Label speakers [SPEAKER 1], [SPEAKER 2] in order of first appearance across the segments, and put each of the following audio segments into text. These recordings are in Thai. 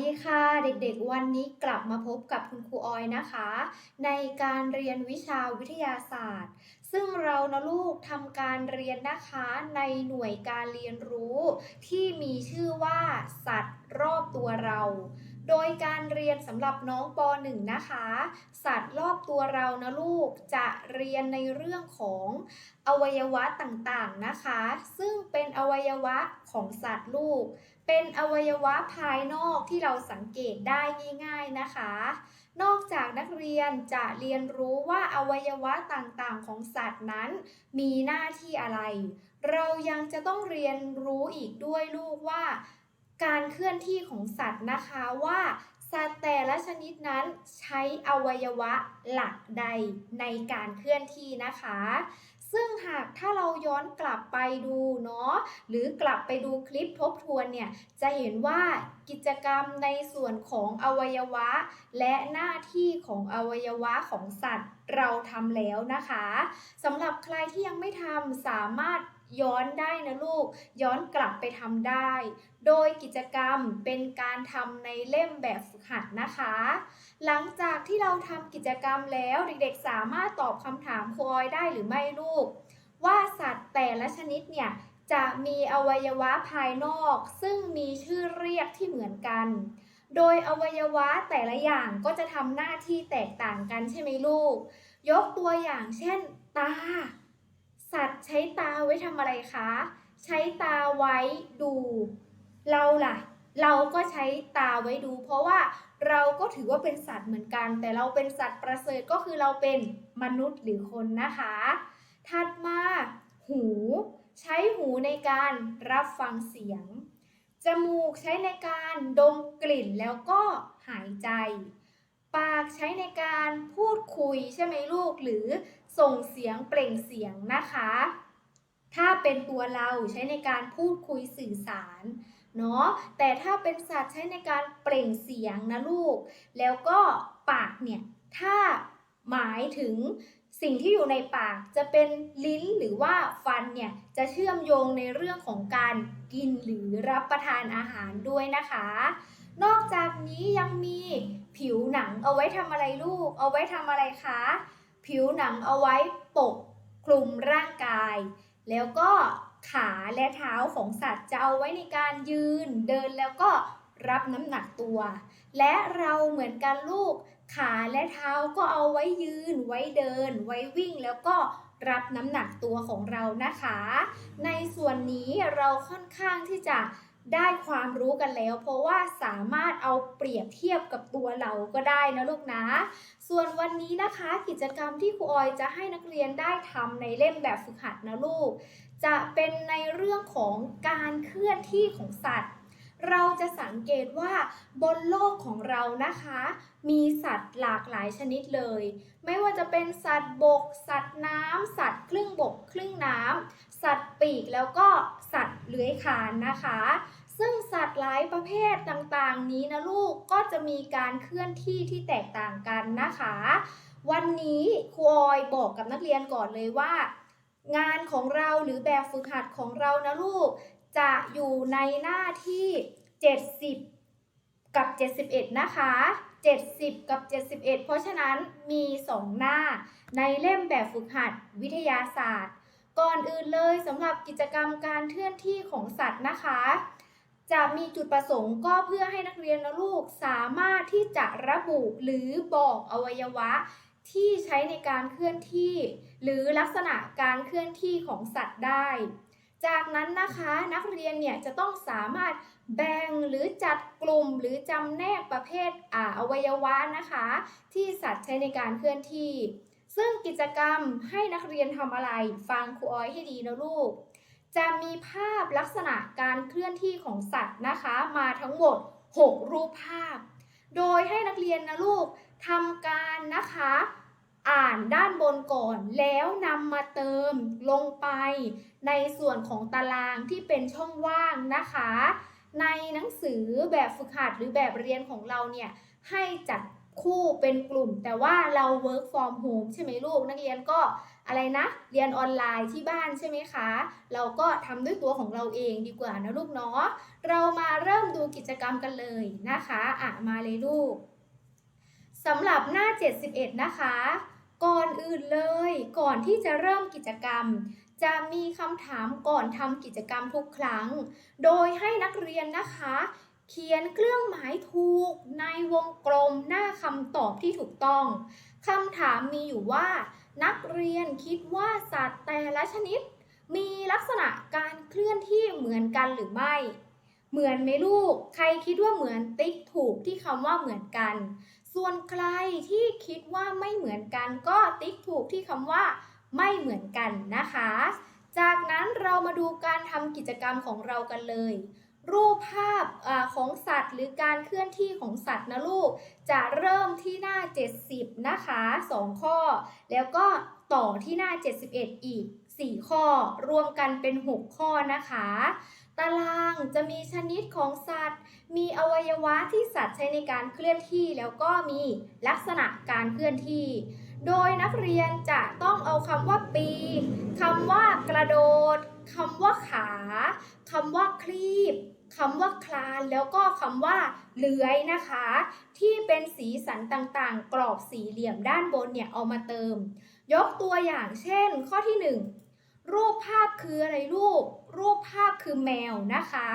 [SPEAKER 1] ดีค่ะ เด็กๆ วันนี้กลับมาพบกับคุณครูออยนะคะ ในการเรียนวิชาวิทยาศาสตร์ ซึ่งเรานะลูกทำการเรียนนะคะในหน่วยการเรียนรู้ ที่มีชื่อว่า สัตว์รอบตัวเรา โดยการเรียนสำหรับน้องป .1 นะคะ สัตว์รอบตัวเรานะลูกจะเรียนในเรื่องของอวัยวะต่างๆนะคะ ซึ่งเป็นอวัยวะของสัตว์ลูก เป็นอวัยวะภายนอกที่เราสังเกตได้ง่าย ๆนะคะ นอกจากนักเรียนจะเรียนรู้ว่าอวัยวะต่างๆ ของสัตว์นั้น มีหน้าที่อะไร เรายังจะต้องเรียนรู้อีกด้วยลูกว่า การเคลื่อนที่ของสัตว์นะคะว่าสัตว์แต่ละชนิดนั้นใช้อวัยวะหลักใดในการเคลื่อนที่นะคะ ซึ่งหากถ้าเราย้อนกลับไปดูเนาะหรือกลับไปดูคลิปทบทวนเนี่ยจะเห็นว่ากิจกรรมในส่วนของอวัยวะ และหน้าที่ของอวัยวะของสัตว์เราทำแล้วนะคะสำหรับใครที่ยังไม่ทำสามารถ ย้อนได้นะลูก ย้อนกลับไปทำได้ โดยกิจกรรมเป็นการทำในเล่มแบบฝึกหัดนะคะ หลังจากที่เราทำกิจกรรมแล้วเด็กๆ สามารถตอบคำถามครูออยได้หรือไม่ลูก ว่าสัตว์แต่ละชนิดเนี่ยจะมีอวัยวะภายนอก ซึ่งมีชื่อเรียกที่เหมือนกัน โดยอวัยวะแต่ละอย่างก็จะทำหน้าที่แตกต่างกันใช่ไหมลูก ยกตัวอย่างเช่น ตา สัตว์ใช้ตาไว้ทำอะไรคะ ใช้ตาไว้ดู เราล่ะ เราก็ใช้ตาไว้ดู เพราะว่าเราก็ถือว่าเป็นสัตว์เหมือนกัน แต่เราเป็นสัตว์ประเสริฐก็คือเราเป็นมนุษย์หรือคนนะคะ ถัดมา หู ใช้หูในการรับฟังเสียง จมูกใช้ในการดมกลิ่นแล้วก็หายใจ ปากใช้ในการพูดคุยใช่ไหมลูก หรือส่งเสียงเปล่งเสียงนะคะ ถ้าเป็นตัวเราใช้ในการพูดคุยสื่อสารเนาะแต่ถ้าเป็นสัตว์ใช้ในการเปล่งเสียงนะลูก แล้วก็ปากเนี่ย ถ้าหมายถึงสิ่งที่อยู่ในปากจะเป็นลิ้นหรือว่าฟันเนี่ย จะเชื่อมโยงในเรื่องของการกินหรือรับประทานอาหารด้วยนะคะ นอกจากนี้ยังมีผิวหนังเอาไว้ทำอะไรลูก เอาไว้ทำอะไรคะ ผิวหนังเอาไว้ปกคลุมร่างกาย แล้วก็ขาและเท้าของสัตว์จะเอาไว้ในการยืน เดินแล้วก็รับน้ำหนักตัว และเราเหมือนกันลูก ขาและเท้าก็เอาไว้ยืน ไว้เดิน ไว้วิ่งแล้วก็รับน้ำหนักตัวของเรานะคะ ในส่วนนี้เราค่อนข้างที่จะ ได้ความรู้กันแล้ว เพราะว่าสามารถเอาเปรียบเทียบกับตัวเราก็ได้นะลูกนะ ส่วนวันนี้นะคะกิจกรรมที่ครูออยจะให้นักเรียนได้ทำในเล่มแบบฝึกหัดนะลูก จะเป็นในเรื่องของการเคลื่อนที่ของสัตว์ เราจะสังเกตว่าบนโลกของเรานะคะ มีสัตว์หลากหลายชนิดเลย ไม่ว่าจะเป็นสัตว์บก สัตว์น้ำสัตว์ครึ่งบก ครึ่งน้ำ สัตว์ปีกแล้วก็สัตว์เลื้อยคลานนะคะ ซึ่งสัตว์หลายประเภทต่างๆ นี้นะลูกก็จะมีการเคลื่อนที่ที่แตกต่างกันนะคะ วันนี้ครูออยบอกกับนักเรียนก่อนเลยว่า งานของเราหรือแบบฝึกหัดของเรานะลูก จะอยู่ในหน้าที่ 70 กับ 71 นะคะ70 กับ 71 เพราะฉะนั้นมี 2 หน้าในเล่มแบบฝึกหัดวิทยาศาสตร์ ก่อนอื่นเลยสำหรับกิจกรรมการเคลื่อนที่ของสัตว์นะคะ จะมีจุดประสงค์ก็เพื่อให้นักเรียนและลูกสามารถที่จะระบุหรือบอกอวัยวะที่ใช้ในการเคลื่อนที่ หรือลักษณะการเคลื่อนที่ของสัตว์ได้ จากนั้นนะคะนักเรียนเนี่ยจะต้องสามารถแบ่งหรือจัดกลุ่มหรือจำแนกประเภทออวัยวะนะคะ ที่สัตว์ใช้ในการเคลื่อนที่ ซึ่งกิจกรรมให้นักเรียนทำอะไร ฟังครูออยให้ดีนะลูก จะมีภาพลักษณะการเคลื่อนที่ของสัตว์นะคะ มาทั้งหมด 6 รูปภาพ โดยให้นักเรียนนะลูกทำการนะคะ อ่านด้านบนก่อน แล้วนำมาเติมลงไป ในส่วนของตารางที่เป็นช่องว่างนะคะ ในหนังสือแบบฝึกหัดหรือแบบเรียนของเราเนี่ยให้จัด คู่เป็นกลุ่ม แต่ว่าเรา work from home ใช่ไหมลูก นักเรียนก็อะไรนะ เรียนออนไลน์ที่บ้านใช่ไหมคะ เราก็ทำด้วยตัวของเราเองดีกว่านะลูกเนาะเรามาเริ่มดูกิจกรรมกันเลยนะคะอะมาเลยลูกสำหรับหน้า 71 นะคะ ก่อนอื่นเลย ก่อนที่จะเริ่มกิจกรรม จะมีคำถามก่อนทำกิจกรรมทุกครั้ง โดยให้นักเรียนนะคะ เขียนเครื่องหมายถูกในวงกลมหน้าคำตอบที่ถูกต้องคำถามมีอยู่ว่า นักเรียนคิดว่าสัตว์แต่ละชนิด มีลักษณะการเคลื่อนที่เหมือนกันหรือไม่ เหมือนไหมลูก ใครคิดว่าเหมือนติ๊กถูกที่คำว่าเหมือนกัน ส่วนใครที่คิดว่าไม่เหมือนกันก็ติ๊กถูกที่คำว่า ไม่เหมือนกันนะคะ จากนั้นเรามาดูการทำกิจกรรมของเรากันเลย รูปภาพอของสัตว์ หรือการเคลื่อนที่ของสัตว์นะลูก จะเริ่มที่หน้า 70 นะคะ 2 ข้อ แล้วก็ต่อที่หน้า 71 อีก 4 ข้อ รวมกันเป็น 6 ข้อนะคะ ตารางจะมีชนิดของสัตว์ มีอวัยวะที่สัตว์ใช้ในการเคลื่อนที่ แล้วก็มีลักษณะการเคลื่อนที่ โดยนักเรียนจะต้องเอาคำว่าปีคำว่ากระโดดคำว่าขาคำว่าคลีบ คำว่าคลานแล้วก็คำว่าเลื้อยนะคะ ที่เป็นสีสันต่างๆ กรอบสี่เหลี่ยมด้านบนเนี่ยเอามาเติม ยกตัวอย่างเช่น ข้อที่หนึ่งรูปภาพคืออะไรลูก รูปภาพคือแมวนะคะ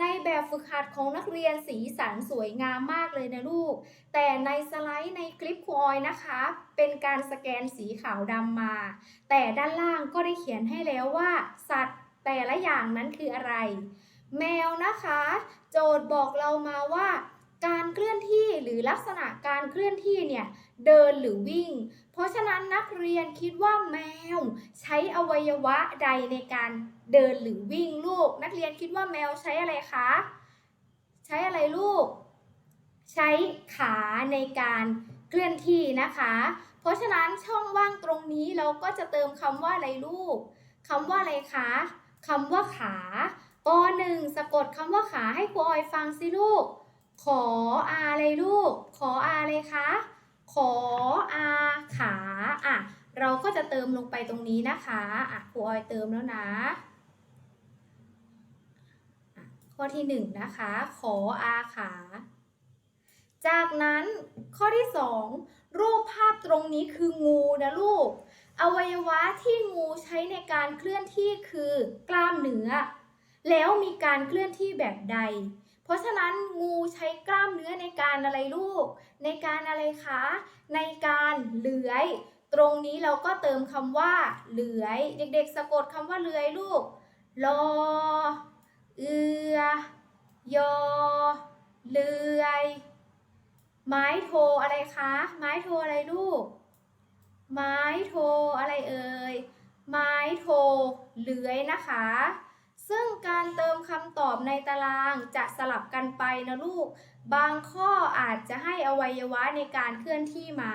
[SPEAKER 1] ในแบบฝึกหัดของนักเรียนสีสันสวยงามมากเลยนะลูก แต่ในสไลด์ในคลิปครูออยนะคะ เป็นการสแกนสีขาวดำมา แต่ด้านล่างก็ได้เขียนให้แล้วว่า สัตว์แต่ละอย่างนั้นคืออะไร แมวนะคะ โจทย์บอกเรามาว่า การเคลื่อนที่หรือลักษณะการเคลื่อนที่เนี่ยเดินหรือวิ่ง เพราะฉะนั้นนักเรียนคิดว่าแมวใช้อวัยวะใดในการเดินหรือวิ่งลูก นักเรียนคิดว่าแมวใช้อะไรคะ ใช้อะไรลูก ใช้ขาในการเคลื่อนที่นะคะ เพราะฉะนั้นช่องว่างตรงนี้เราก็จะเติมคำว่าอะไรลูกคำว่าอะไรคะคำว่าขา ปหนึ่งสะกดคำว่าขาให้ครูออยฟังสิลูก ขออาอะไรลูก ขออาอะไรคะ ขออาขาอะเราก็จะเติมลงไปตรงนี้นะคะอะครูออยเติมแล้วนะอะข้อที่หนึ่งนะคะ ขออาขา จากนั้นข้อที่สองรูปภาพตรงนี้คืองูนะลูก อวัยวะที่งูใช้ในการเคลื่อนที่คือกล้ามเนื้อ แล้วมีการเคลื่อนที่แบบใด เพราะฉะนั้นงูใช้กล้ามเนื้อในการอะไรลูก ในการอะไรคะ ในการเลื้อย ตรงนี้เราก็เติมคำว่าเลื้อย เด็กๆ สะกดคำว่าเลื้อยลูกรอเอือยอเลื้อย ไม้โทอะไรคะ ไม้โทอะไรลูก ไม้โทอะไรเอ่ย ไม้โทเลื้อยนะคะ ซึ่งการเติมคำตอบในตารางจะสลับกันไปนะลูก บางข้ออาจจะให้อวัยวะในการเคลื่อนที่มา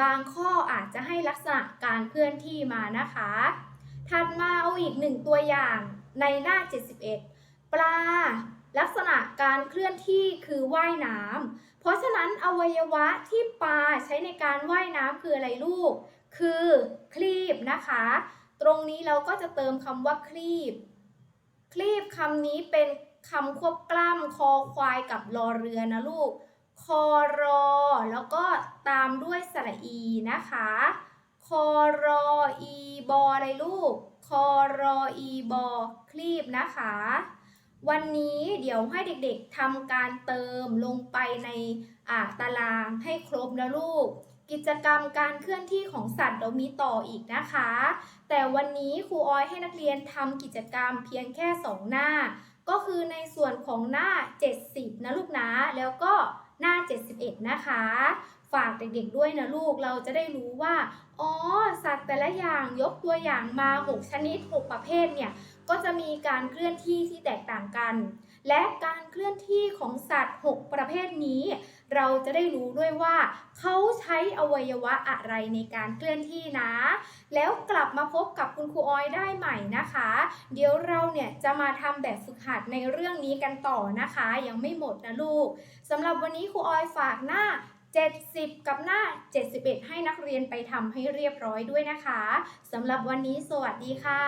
[SPEAKER 1] บางข้ออาจจะให้ลักษณะการเคลื่อนที่มานะคะ ถัดมาเอาอีกหนึ่งตัวอย่างในหน้า 71 ปลา ลักษณะการเคลื่อนที่คือว่ายน้ำ เพราะฉะนั้นอวัยวะที่ปลาใช้ในการว่ายน้ำคืออะไรลูก คือคลีบนะคะ ตรงนี้เราก็จะเติมคำว่าคลีบ คลีบคำนี้เป็นคำควบกล้ำคอควายกับรอเรือนะลูก คอรอ แล้วก็ตามด้วยสระอีนะคะ คอรออีบออะไรลูก คอรออีบอคลีบนะคะ วันนี้เดี๋ยวให้เด็กๆทำการเติมลงไปในอ่าตารางให้ครบนะลูก กิจกรรมการเคลื่อนที่ของสัตว์เรามีต่ออีกนะคะ แต่วันนี้ครูออยให้นักเรียนทำกิจกรรมเพียงแค่ 2 หน้า ก็คือในส่วนของหน้า 70 นะลูกนะ แล้วก็หน้า 71 นะคะ ฝากเด็กๆด้วยนะลูกเราจะได้รู้ว่า อ๋อ สัตว์แต่ละอย่างยกตัวอย่างมา 6 ชนิด 6 ประเภทเนี่ย ก็จะมีการเคลื่อนที่ที่แตกต่างกัน และการเคลื่อนที่ของสัตว์ 6 ประเภทนี้ เราจะได้รู้ด้วยว่า เขาใช้อวัยวะอะไรในการเคลื่อนที่นะ แล้วกลับมาพบกับคุณครูออยได้ใหม่นะคะ เดี๋ยวเราเนี่ยจะมาทำแบบฝึกหัดในเรื่องนี้กันต่อนะคะ ยังไม่หมดนะลูกสำหรับวันนี้ครูออยฝากหน้า 70 กับหน้า 71 ให้นักเรียนไปทำให้เรียบร้อยด้วยนะคะสำหรับวันนี้สวัสดีค่ะ